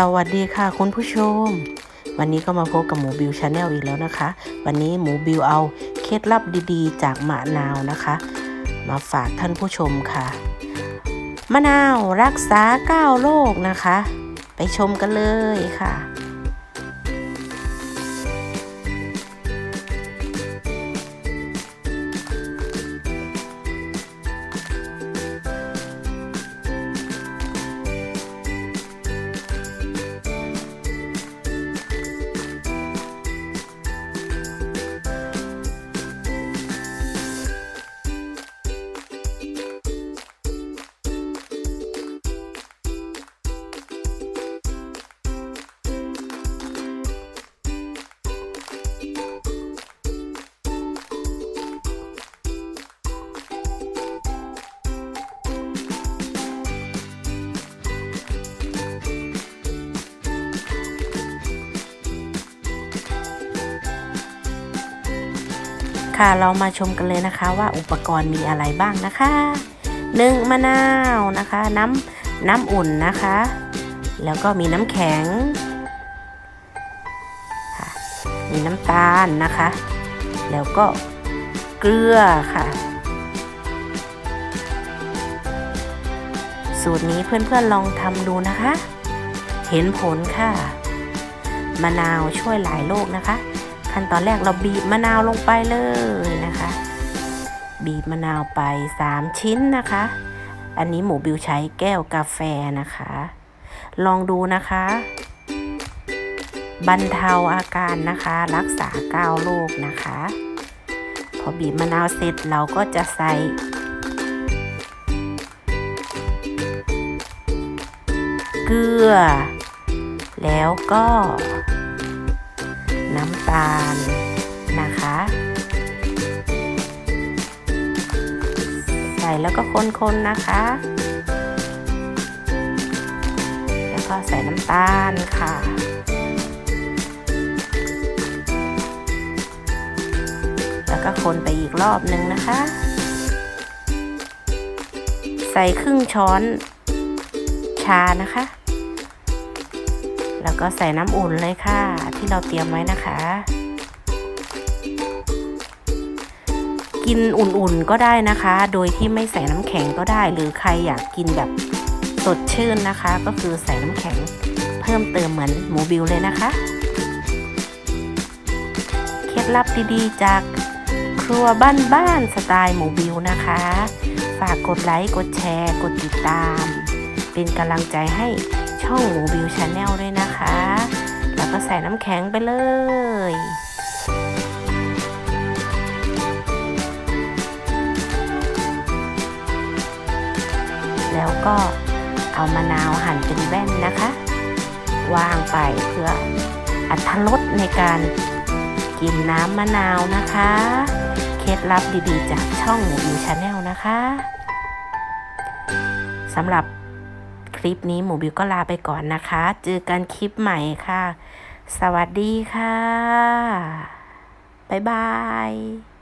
สวัสดีค่ะคุณผู้ชม วันนี้ก็มาพบกับหมูบิวชาแนลอีกแล้วนะคะ วันนี้หมูบิวเอาเคล็ดลับดีๆ จากมะนาวนะคะ มาฝากท่านผู้ชมค่ะมะนาวรักษา 9 โรคนะคะ ไปชมกันเลยค่ะ ค่ะ เรามาชมกันเลยนะคะว่าอุปกรณ์มีอะไรบ้างนะคะหนึ่งมะนาวนะคะ น้ำน้ำอุ่นนะคะ แล้วก็มีน้ำแข็งมีน้ำตาลนะคะ แล้วก็เกลือค่ะ สูตรนี้เพื่อนๆลองทำดูนะคะ เห็นผลค่ะ มะนาวช่วยหลายโรคนะคะ ขั้นตอนแรกเราบีบมะนาวลงไปเลยนะคะ บีบมะนาวไป 3 ชิ้นนะคะ อันนี้หมูบิวใช้แก้วกาแฟนะคะ ลองดูนะคะ บรรเทาอาการนะคะ รักษาก้าวโรคนะคะ พอบีบมะนาวเสร็จเราก็จะใส่เกลือ แล้วก็ น้ำตาลนะคะ ใส่แล้วก็คนๆนะคะ แล้วก็ใส่น้ำตาลค่ะแล้วก็คนไปอีกรอบหนึ่งนะคะ ใส่ครึ่งช้อนชานะคะ แล้วก็ใส่น้ำอุ่นเลยค่ะ ที่เราเตรียมไว้นะคะ กินอุ่นๆก็ได้นะคะ โดยที่ไม่ใส่น้ำแข็งก็ได้ หรือใครอยากกินแบบสดชื่นนะคะ ก็คือใส่น้ำแข็งเพิ่มเติมเหมือนหมูบิวเลยนะคะ เคล็ดลับดีๆ จากครัวบ้านๆสไตล์หมูบิวนะคะ ฝากกดไลค์กดแชร์ กดติดตาม เป็นกำลังใจให้ช่องหมูบิวชาแนลด้วยนะ ใส่น้ำแข็งไปเลยแล้วก็เอามะนาวหั่นเป็นแว่นนะคะ วางไปเพื่ออัตรสในการกินน้ำมะนาวนะคะ เคล็ดลับดีๆ จากช่องหมูบิวชาแนลนะคะสำหรับคลิปนี้หมูบิวก็ลาไปก่อนนะคะ เจอกันคลิปใหม่ค่ะ สวัสดีค่ะ บ๊ายบาย